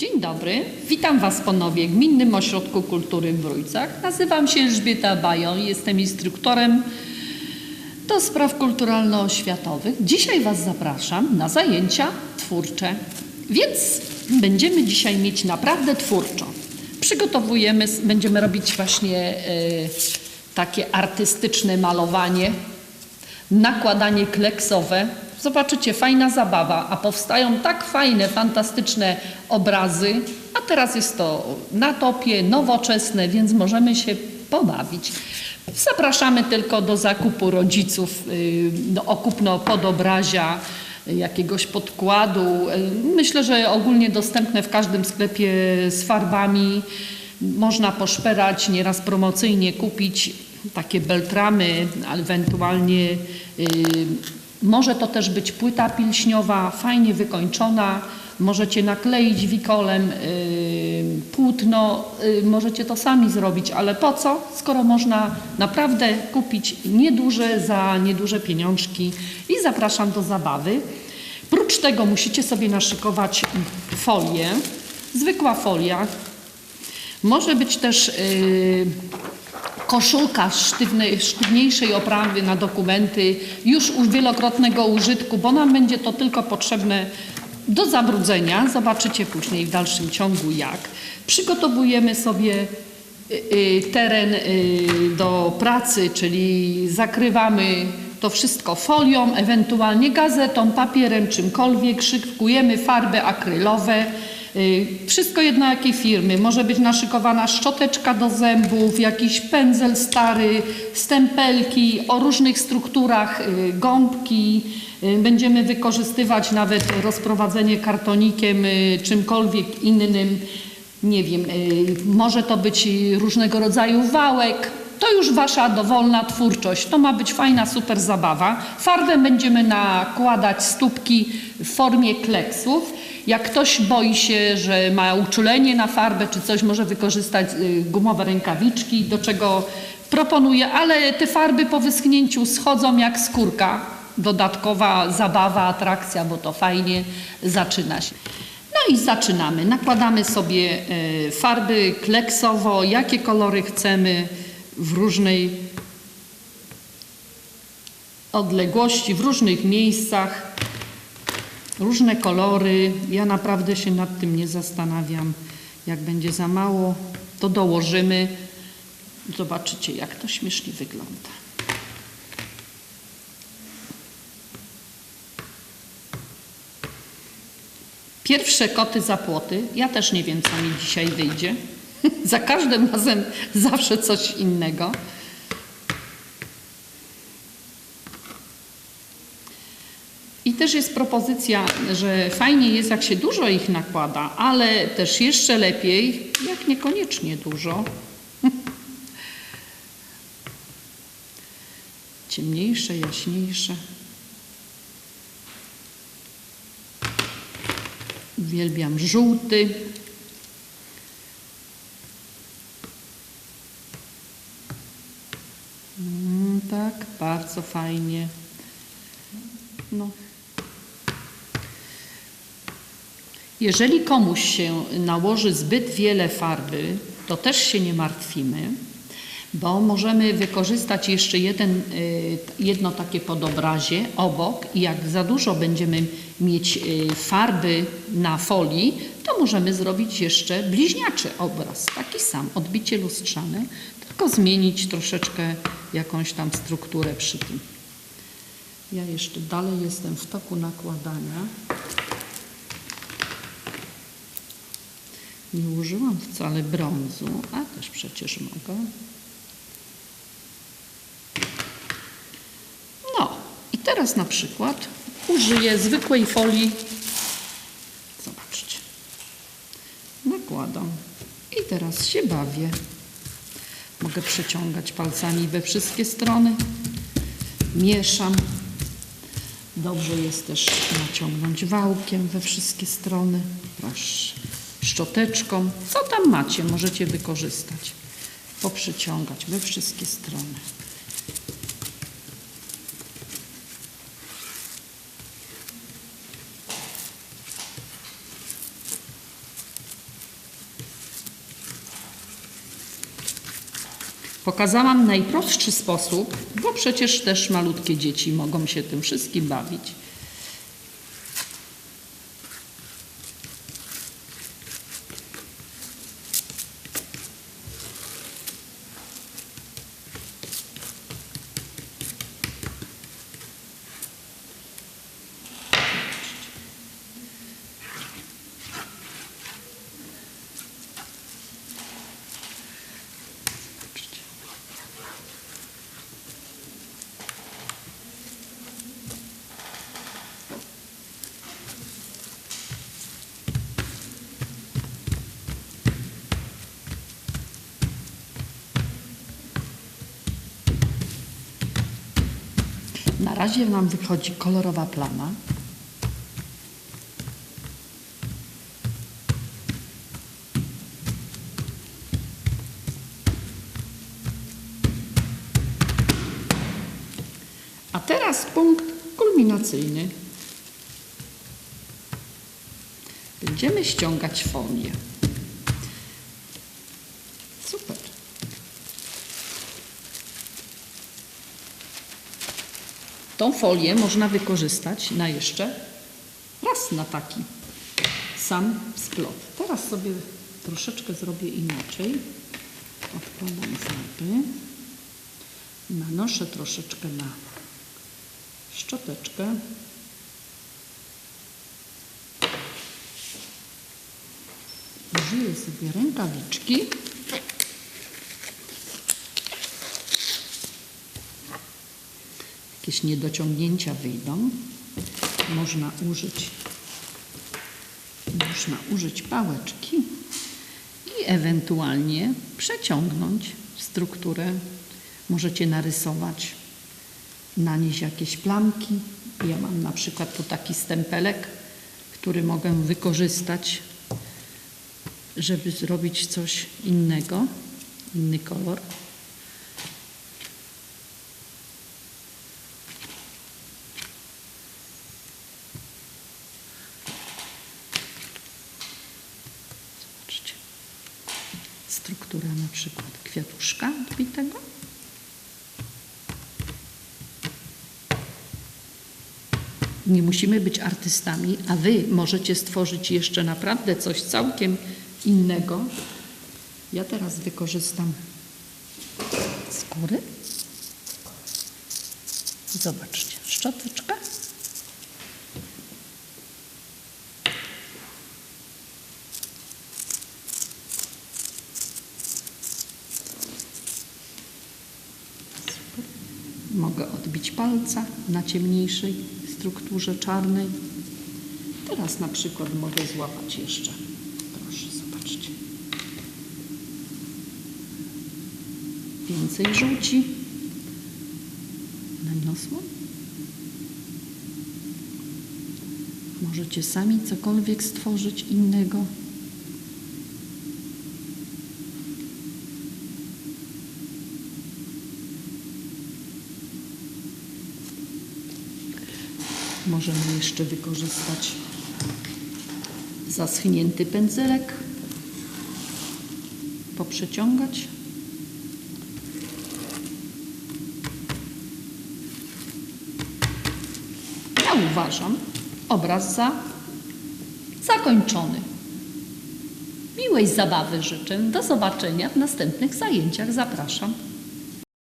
Dzień dobry, witam Was ponownie w Gminnym Ośrodku Kultury w Brójcach. Nazywam się Elżbieta Bajon, jestem instruktorem do spraw kulturalno-oświatowych. Dzisiaj Was zapraszam na zajęcia twórcze, więc będziemy dzisiaj mieć naprawdę twórczo. Przygotowujemy, będziemy robić właśnie e, takie artystyczne malowanie, nakładanie kleksowe. Zobaczycie, fajna zabawa, a powstają tak fajne, fantastyczne obrazy. A teraz jest to na topie, nowoczesne, więc możemy się pobawić. Zapraszamy tylko do zakupu rodziców, yy, do okupno podobrazia, yy, jakiegoś podkładu. Yy, Myślę, że ogólnie dostępne w każdym sklepie z farbami. Można poszperać, nieraz promocyjnie kupić takie beltramy, ewentualnie może to też być płyta pilśniowa, fajnie wykończona. Możecie nakleić wikolem yy, płótno, yy, możecie to sami zrobić, ale po co, skoro można naprawdę kupić nieduże za nieduże pieniążki i zapraszam do zabawy. Prócz tego musicie sobie naszykować folię, zwykła folia. Może być też yy, koszulka sztywnej, sztywniejszej oprawy na dokumenty, już wielokrotnego użytku, bo nam będzie to tylko potrzebne do zabrudzenia. Zobaczycie później w dalszym ciągu jak. Przygotowujemy sobie y, y, teren y, do pracy, czyli zakrywamy to wszystko folią, ewentualnie gazetą, papierem, czymkolwiek, szykujemy farby akrylowe. Y, Wszystko jedno jakiej firmy. Może być naszykowana szczoteczka do zębów, jakiś pędzel stary, stempelki o różnych strukturach, y, gąbki. Y, Będziemy wykorzystywać nawet rozprowadzenie kartonikiem, czymkolwiek innym. Nie wiem, może to być różnego rodzaju wałek. To już wasza dowolna twórczość. To ma być fajna, super zabawa. Farbę będziemy nakładać stópki w formie kleksów. Jak ktoś boi się, że ma uczulenie na farbę czy coś, może wykorzystać y, gumowe rękawiczki, do czego proponuję, ale te farby po wyschnięciu schodzą jak skórka. Dodatkowa zabawa, atrakcja, bo to fajnie zaczyna się. No i zaczynamy. Nakładamy sobie e, farby kleksowo, jakie kolory chcemy w różnej odległości, w różnych miejscach. Różne kolory. Ja naprawdę się nad tym nie zastanawiam. Jak będzie za mało, to dołożymy. Zobaczycie, jak to śmiesznie wygląda. Pierwsze koty za płoty. Ja też nie wiem, co mi dzisiaj wyjdzie. za każdym razem zawsze coś innego. I też jest propozycja, że fajnie jest, jak się dużo ich nakłada, ale też jeszcze lepiej, jak niekoniecznie dużo. Ciemniejsze, jaśniejsze. Uwielbiam żółty. Tak, bardzo fajnie. No. Jeżeli komuś się nałoży zbyt wiele farby, to też się nie martwimy, bo możemy wykorzystać jeszcze jeden, y, jedno takie podobrazie obok i jak za dużo będziemy mieć y, farby na folii, to możemy zrobić jeszcze bliźniaczy obraz, taki sam, odbicie lustrzane, tylko zmienić troszeczkę jakąś tam strukturę przy tym. Ja jeszcze dalej jestem w toku nakładania. Nie użyłam wcale brązu, a też przecież mogę. No i teraz na przykład użyję zwykłej folii. Zobaczcie. Nakładam. I teraz się bawię. Mogę przeciągać palcami we wszystkie strony. Mieszam. Dobrze jest też naciągnąć wałkiem we wszystkie strony. Proszę. Szczoteczką. Co tam macie, możecie wykorzystać. Poprzyciągać we wszystkie strony. Pokazałam najprostszy sposób, bo przecież też malutkie dzieci mogą się tym wszystkim bawić. Na razie nam wychodzi kolorowa plama. A teraz punkt kulminacyjny. Będziemy ściągać folię. Super. Tą folię można wykorzystać na jeszcze raz na taki sam splot. Teraz sobie troszeczkę zrobię inaczej. Odkładam zęby. Nanoszę troszeczkę na szczoteczkę. Użyję sobie rękawiczki. Jakieś niedociągnięcia wyjdą, można użyć, można użyć pałeczki i ewentualnie przeciągnąć strukturę. Możecie narysować na jakieś plamki. Ja mam na przykład tu taki stempelek, który mogę wykorzystać, żeby zrobić coś innego, inny kolor. Zobaczcie. Struktura na przykład kwiatuszka odbitego. Nie musimy być artystami, a wy możecie stworzyć jeszcze naprawdę coś całkiem innego. Ja teraz wykorzystam skóry. Zobaczcie, szczoteczka. Mogę odbić palca na ciemniejszej strukturze czarnej. Teraz na przykład mogę złapać jeszcze. Proszę, zobaczcie. Więcej żółci. Naniosłam. Możecie sami cokolwiek stworzyć innego. Możemy jeszcze wykorzystać zaschnięty pędzelek, poprzeciągać. Ja uważam obraz za zakończony. Miłej zabawy życzę. Do zobaczenia w następnych zajęciach. Zapraszam.